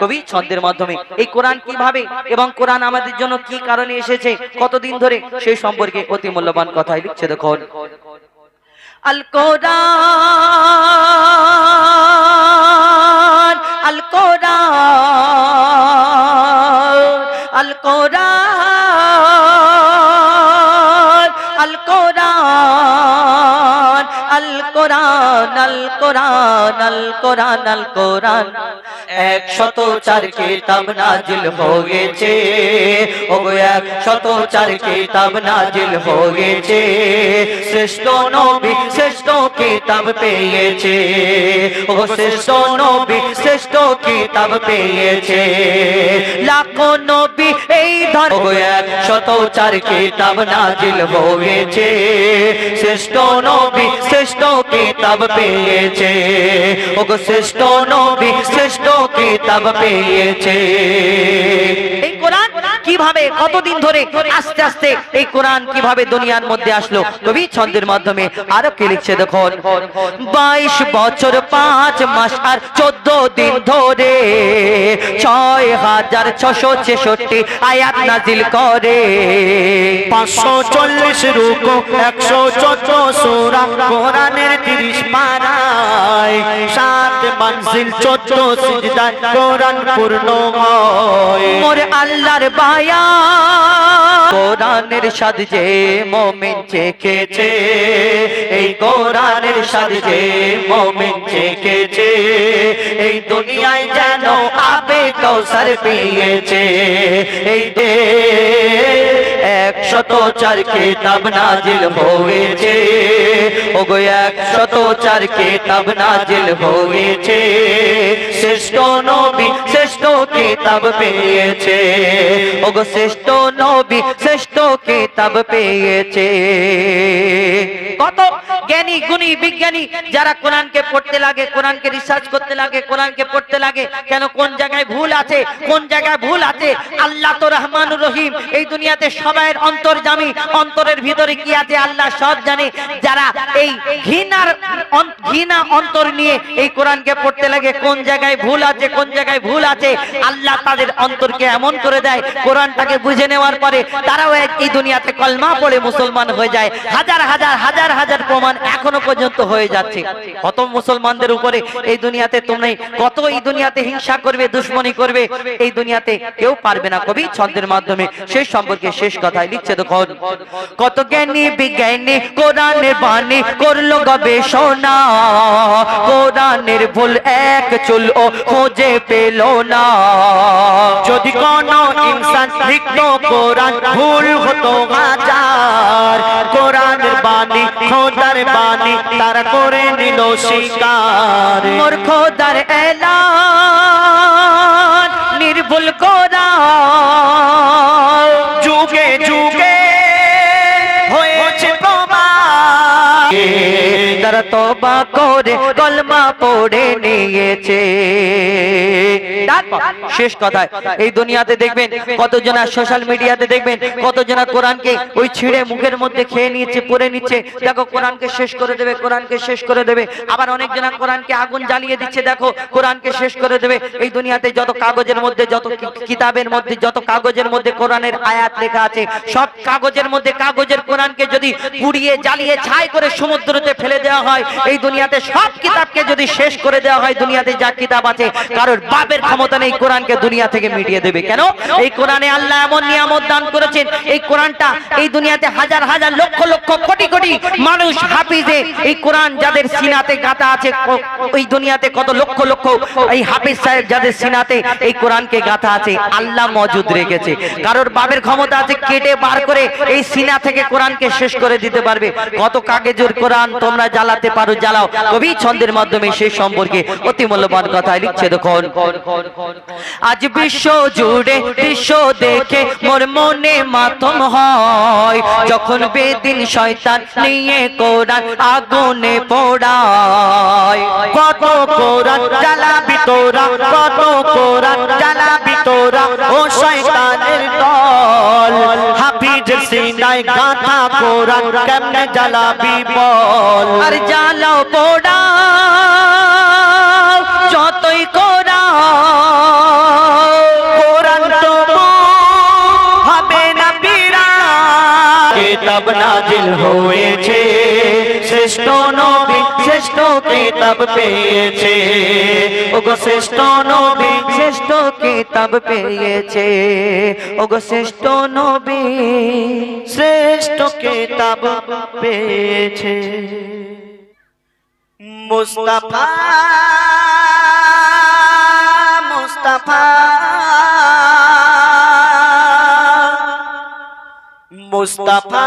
কবি, ছন্দের মাধ্যমে। এই কোরআন কীভাবে এবং কোরআন আমাদের জন্য কি কারণে এসেছে, কতদিন ধরে সেই সম্পর্কে অতি মূল্যবান কথাই লিখছে দেখুন। আল কোরআন আল কোরআন আল কোরআন আল কোরআন। আল কোরআন আল কোরআন আল কোরআন আল কোরআন একশত চার কিতাব নাজিল হয়েছে। ও এক একশত চার কিতাব নাজিল হয়েছে। শ্রেষ্ঠ নবী শ্রেষ্ঠ কিতাব পেয়েছে। ও শ্রেষ্ঠ নবী শ্রেষ্ঠ কিতাব পেয়েছে। লাখো নবী এই ধর শত চার কিতাব নাজিল হয়েছে। শ্রেষ্ঠ নবী শ্রেষ্ঠ কিতাব পেয়েছে। ওগো শ্রেষ্ঠ নবী শ্রেষ্ঠ কিতাব পেয়েছে। কীভাবে, কতদিন ধরে, আস্তে আস্তে এই কোরআন কীভাবে দুনিয়ার মধ্যে আসলো? কবি ছন্দের মাধ্যমে আরও কি লিখছে দেখুন? বাইশ বছর পাঁচ মাস আর চোদ্দ দিন ধরে ছয় হাজার ছশো ছেষট্টি আয়াত নাজিল করে। পাঁচশো চল্লিশ রুকু, একশো চোদ্দ সোরা, কোরআনের তিরিশ পারায়। মানসিল চোদ্দ সিজদায় কোরআন পূর্ণ মোর আল্লাহর বায়া কোরআনের সাদ যে মোমিন চেখেছে এই কোরআনের সাদ যে মোমিন চেখেছে এই দুনিয়ায় যেন আবে কৌসার পেয়েছে এই দে একশত চার কিতাব নাজিল হয়েছে। গো একশত চার কিতাব নাজিল হয়েছে। শ্রেষ্ঠ নবী শ্রেষ্ঠ কিতাব পেয়েছে। ও গো শ্রেষ্ঠ নবী শ্রেষ্ঠ কিতাব পেয়েছে। কত জ্ঞানী, গুণী, বিজ্ঞানী যারা কোরআনকে পড়তে লাগে, কোরআনকে রিসার্চ করতে লাগে, কোরআনকে পড়তে লাগে, কেন কোন জায়গায় ভুল আছে, কোন জায়গায় ভুল আছে? আল্লাহ তো রহমান রহিম। এই দুনিয়াতে সবাইয়ের অন্তর্জামী অন্তরের ভিতরে কি আছে আল্লাহ সব জানে। যারা এই ঘৃণার ঘৃণা অন্তর নিয়ে এই কোরআনকে পড়তে লাগে, কোন জায়গায় ভুল আছে, কোন জায়গায় ভুল আছে, আল্লাহ তাদের অন্তরকে এমন করে দেয়, কোরআনটাকে বুঝে নেওয়ার পরে তারাও এই দুনিয়াতে কলমা পড়ে মুসলমান হয়ে যায়। হাজার হাজার হাজার হাজার প্রমাণ এখনও পর্যন্ত হয়ে যাচ্ছে। কত মুসলমানদের উপরে এই দুনিয়াতে তোমরাই কত এই দুনিয়াতে হিংসা করবে, দুশ্মনী করবে, এই দুনিয়াতে কেউ পারবে না কবি ছন্দের মাধ্যমে। সেই সম্পর্কে শেষ কথায় লিখছে দেখুন কত জ্ঞানী বিজ্ঞানী, কোরআনের বাণী করল গবেষণা। কোরআনের ভুল এক চুল ও খোঁজে পেল না। যদি কোন ইনসান কোরআন, ভুল হতো হাজার কোরআনের বাণী, খোদার বাণী তারা করে নিল মোর খোদার এলান, নির্ভুল তারা তবা করে, কলমা পড়ে নিয়েছে। শেষ কথায়, এই দুনিয়াতে দেখবেন কতজনা সোশ্যাল মিডিয়াতে দেখবেন কতজনা কোরআনকে ওই ছিঁড়ে মুখের মধ্যে খেয়ে নিচ্ছে পড়ে নিচ্ছে। দেখো, কোরআনকে শেষ করে দেবে, কোরআনকে শেষ করে দেবে। আবার অনেকজনা কোরআনকে আগুন জ্বালিয়ে দিচ্ছে, দেখো, কোরআনকে শেষ করে দেবে। এই দুনিয়াতে যত কাগজের মধ্যে, যত কিতাবের মধ্যে, যত কাগজের মধ্যে কোরআনের আয়াত লেখা আছে, সব কাগজের মধ্যে কাগজের কোরআনকে যদি পুড়িয়ে, জ্বালিয়ে, ছাই করে সমুদ্রতে ফেলে দেওয়া হয়, এই দুনিয়াতে সব কিতাবকে যদি শেষ করে দেওয়া হয়, দুনিয়াতে যা কিতাব আছে, কারোর বাপের ক্ষমতা নেই, কোরআনকে দুনিয়া থেকে মিটিয়ে দেবে। কেন? এই কোরআনে আল্লাহ এমন নিয়ামত দান করেছেন, এই কোরআনটা এই দুনিয়াতে হাজার হাজার, লক্ষ লক্ষ, কোটি কোটি মানুষ হাফিজে, এই কোরআন যাদের সিনাতে গাতা আছে ওই দুনিয়াতে কত লক্ষ লক্ষ, এই হাফিজ সাহেব যাদের সিনাতে এই কোরআনকে গাথা আছে, আল্লাহ মজুদ রেখেছে। কারোর বাপের ক্ষমতা আছে, কেটে বার করে এই সিনা থেকে কোরআনকে শেষ করে দিতে পারবে। কত কাগজের কোরআন তোমরা জ্বালাতে পারো, জ্বালাও। কবি ছন্দের মাধ্যমে সেই সম্পর্কে অতি মূল্যবান কথা লিখছে দেখুন। আজ বিশ্ব জুড়ে বিশ্ব দেখে মোর মনে মাতম হয়। যখন বেদিন শয়তান নিয়ে কোরআন আগুনে পোড়ায়। কত কোরআন জ্বালাবি পোড়ান কেমনে জ্বালাবি বল? আর জ্বালাও পোড়াও যতই কোরাও কোরআন তো হবে না পীরা কিতাব নাজিল হয়েছে। শ্রেষ্ঠ নবী, শ্রেষ্ঠ কিতাব পেয়েছে। ওগো শ্রেষ্ঠ নবী, শ্রেষ্ঠ কিতাব পেয়েছে। ওগো শ্রেষ্ঠ নবী, শ্রেষ্ঠ কিতাব পেয়েছে। মুস্তাফা মুস্তাফা মুস্তাফা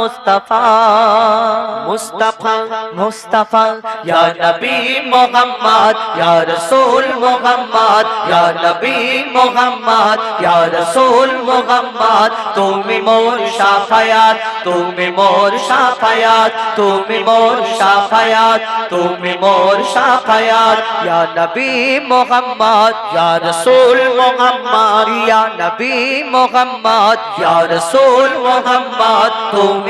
মুস্তাফা। মুস্তাফা। মুস্তাফা ইয়া নবী মোহাম্মদ ইয়া রাসূল মোহাম্মদ ইয়া নবী মোহাম্মদ ইয়া রাসূল মোহাম্মদ। তুমি মোর শাফায়াত তুমি মোর শাফায়াত তুমি মোর শাফায়াত তুমি মোর শাফায়াত। ইয়া নবী মোহাম্মদ ইয়া রাসূল মোহাম্মদ ইয়া নবী মোহাম্মদ ইয়া রাসূল মোহাম্মদ। তুমি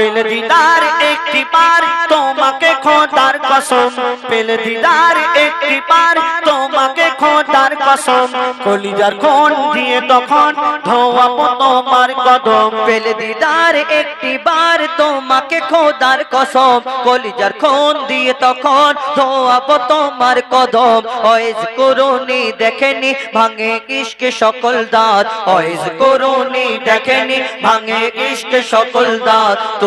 পেল দিদার একটি বার তোমাকে খোদার কসম। পেল দিদার একটি বার তোমাকে খোদার কসম। কলিজার কোন দিয়ে তখন ধোয়াবো তোমার কদম। পেলে দিদার একটি বার তোমাকে খোদার কসম। কলিজার খুন দিয়ে তখন ধোয়াবো তোমার কদম। অয়েজ করুনি দেখেনি, ভাঙে ইশকে সকল দাঁত। অয়েজ করুনি দেখেনি, ভাঙে ইশকে সকল দাঁত।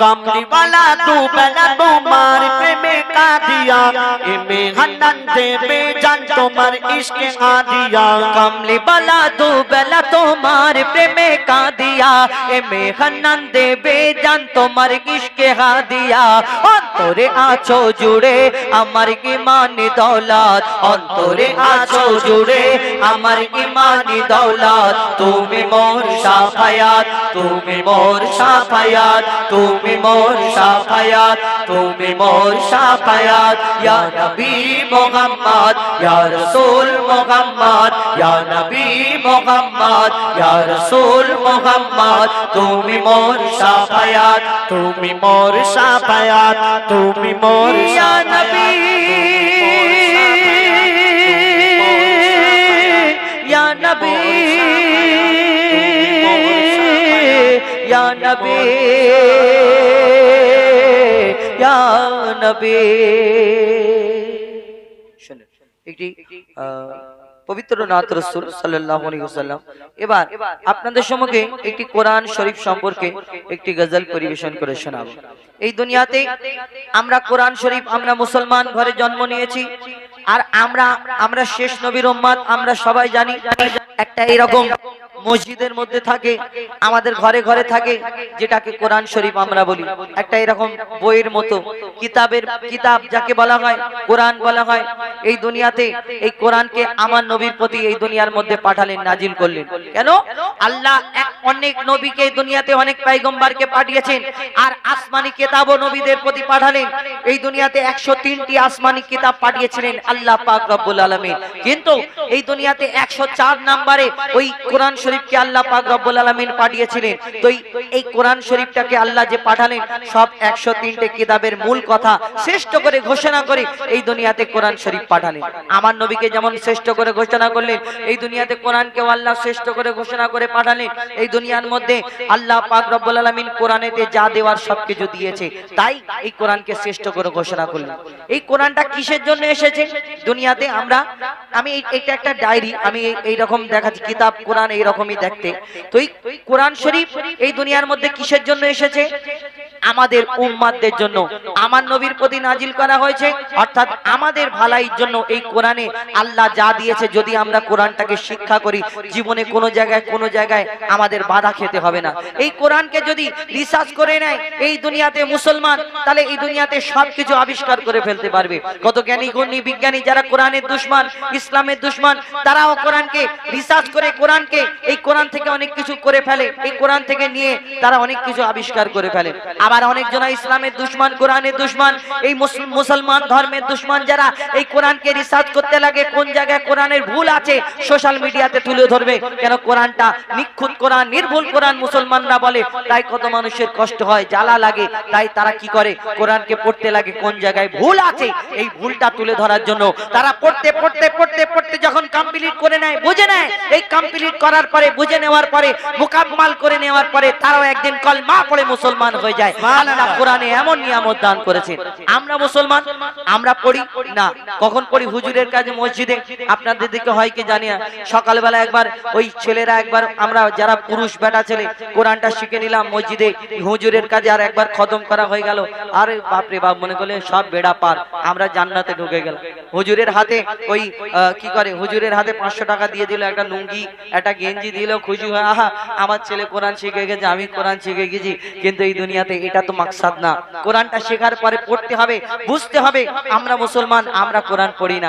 কামলিওয়ালা দুবেলা তোমার প্রেমে কাঁদিয়া এমে হান্নান দেবে তোমার ইশকে আদিয়া, কামলি বালা দুবেলা তোমার প্রেমে কাঁদিয়া এমে হান্নান দেবে জান তোমার ইশকে হাদিয়া। অন্তরে আছো জুড়ে আমার ইমানি দৌলত, অন্তরে আছো জুড়ে আমার ইমানি দৌলত। তুমি মোর সাফায়াত, তুমি মোর সাফায়াত, তুমি মোর সাফায়াত, তুমি মোর সাফায়াত। ইয়া নবী Mohammad Ya Rasul Muhammad Ya Nabi Muhammad Ya Rasul Muhammad তুমি মোর সাফায়াত তুমি মোর সাফায়াত তুমি মোর ইয়া নবী ইয়া নবী ইয়া নবী ইয়া নবী একটি পবিত্র নাথ রসুল সাল্লাম এবার আপনাদের সম্মুখে একটি কোরআন শরীফ সম্পর্কে একটি গজল পরিবেশন করে শোনাব। এই দুনিয়াতে আমরা কোরআন শরীফ আমরা মুসলমান ঘরে জন্ম নিয়েছি। আর আমরা আমরা শেষ নবীর উম্মাদ আমরা সবাই জানি একটা এরকম মসজিদের মধ্যে থাকে, আমাদের ঘরে ঘরে থাকে, যেটাকে কোরআন শরীফ আমরা বলি। একটা এরকম বইয়ের মতো, কিতাবের কিতাব যাকে বলা হয়, কোরআন বলা হয়। এই দুনিয়াতে এই কোরআনকে আমার নবীর প্রতি এই দুনিয়ার মধ্যে পাঠালেন, নাজিল করলেন। কেন? আল্লাহ অনেক নবীকে এই দুনিয়াতে অনেক পাইগম্বারকে পাঠিয়েছেন, আর আসমানি কিতাবও নবীদের প্রতি পাঠালেন। এই দুনিয়াতে একশো তিনটি আসমানি কিতাব পাঠিয়েছিলেন আল্লাহ পাক রব্বুল আলমিন। কিন্তু এই দুনিয়াতে একশো চার নাম্বারে ওই কোরআন শরীফকে আল্লাহ পাক রব্বুল আলমিন পাঠিয়েছিলেন। তো এই- কোরআন শরীফটাকে আল্লাহ যে পাঠালেন, সব একশো তিনটে কিতাবের মূল কথা শ্রেষ্ঠ করে ঘোষণা করে এই দুনিয়াতে কোরআন শরীফ পাঠালেন। আমার নবীকে যেমন শ্রেষ্ঠ করে ঘোষণা করলেন, এই দুনিয়াতে কোরআনকেও আল্লাহ শ্রেষ্ঠ করে ঘোষণা করে পাঠালেন। এই দুনিয়ার মধ্যে আল্লাহ পাক রব্বুল আলামিন কোরআনেতে যা দেওয়ার সবকিছু দিয়েছে, তাই এই কোরআনকে শ্রেষ্ঠ করে ঘোষণা করলেন। এই কোরআনটা কিসের জন্য এসেছে? দুনিয়াতে আমরা আমি এটা একটা ডায়েরি, আমি এই- রকম দেখাচ্ছি, কিতাব, কোরআন এই দেখতে। তো এই কোরআন শরীফ এই দুনিয়ার মধ্যে কিসের জন্য এসেছে? আমাদের উম্মাদের জন্য আমার নবীর প্রতি নাজিল করা হয়েছে। অর্থাৎ আমাদের ভালাইয়ের জন্য এই কোরআনে আল্লাহ যা দিয়েছে যদি আমরা কোরআনটাকে শিক্ষা করি জীবনে কোনো জায়গায় কোনো জায়গায় আমাদের বাধা খেতে হবে না। এই কোরআনকে যদি রিসার্চ করে নেয় এই দুনিয়াতে মুসলমান তাহলে এই দুনিয়াতে সবকিছু আবিষ্কার করে ফেলতে পারবে। কত জ্ঞানী গুণী বিজ্ঞানী যারা কোরআনের দুশ্মন ইসলামের দুশ্মন তারাও কোরআনকে রিসার্চ করে কোরআনকে এই কোরআন থেকে অনেক কিছু করে ফেলে। এই কোরআন থেকে নিয়ে তারা অনেক কিছু আবিষ্কার করে ফেলে আবার অনেক জন ইসলামের দুশ্মন, কোরআনের দুশ্মন, এই মুসলিম মুসলমান ধর্মের দুশ্মন যারা এই কোরআনকে রিসার্চ করতে লাগে, কোন জায়গায় কোরআনের ভুল আছে, সোশ্যাল মিডিয়াতে তুলে ধরবে। কেন কোরআনটা নিখুঁত কোরআন, নির্ভুল কোরআন মুসলমানরা বলে, তাই কত মানুষের কষ্ট হয়, জ্বালা লাগে, তাই তারা কি করে? কোরআনকে পড়তে লাগে কোন জায়গায় ভুল আছে, এই ভুলটা তুলে ধরার জন্য। তারা পড়তে পড়তে পড়তে পড়তে যখন কমপ্লিট করে নেয় বুঝে নেয়। এই কমপ্লিট করার পরে বুঝে নেওয়ার পরে মোকাম্মাল করে নেওয়ার পরে তারাও একদিন কলমা পড়ে মুসলমান হয়ে যায়। আল্লাহ কোরআনে এমন নিয়ামত দান করেছেন আমরা মুসলমান আমরা পড়ি? না। কখন পড়ি? হুজুরের কাছে মসজিদে। আপনাদের দিকে হয় কি জানি না? সকালবেলা একবার ওই ছেলেরা একবার আমরা যারা পুরুষ বেটা ছেলে কোরআনটা শিখে নিলাম মসজিদে। হুজুরের কাজে আর একবার খতম করা হয়ে গেল। আরে বাপরে বাপ মনে করলে সব বেড়া পার। আমরা জান্নাতে ঢুকে গেল হুজুরের হাতে ওই কি করে? হুজুরের হাতে পাঁচশো টাকা দিয়ে দিল, একটা লুঙ্গি, একটা গেঞ্জি দিল, খুশি হয়, আহা, আমার ছেলে কোরআন শিখে গেছে, আমি কোরআন শিখে গেছি, কিন্তু এই দুনিয়াতে এটা তো মাকসাদ না। কোরআনটা শেখার পরে পড়তে হবে, বুঝতে হবে, আমরা মুসলমান, আমরা কোরআন পড়ি না।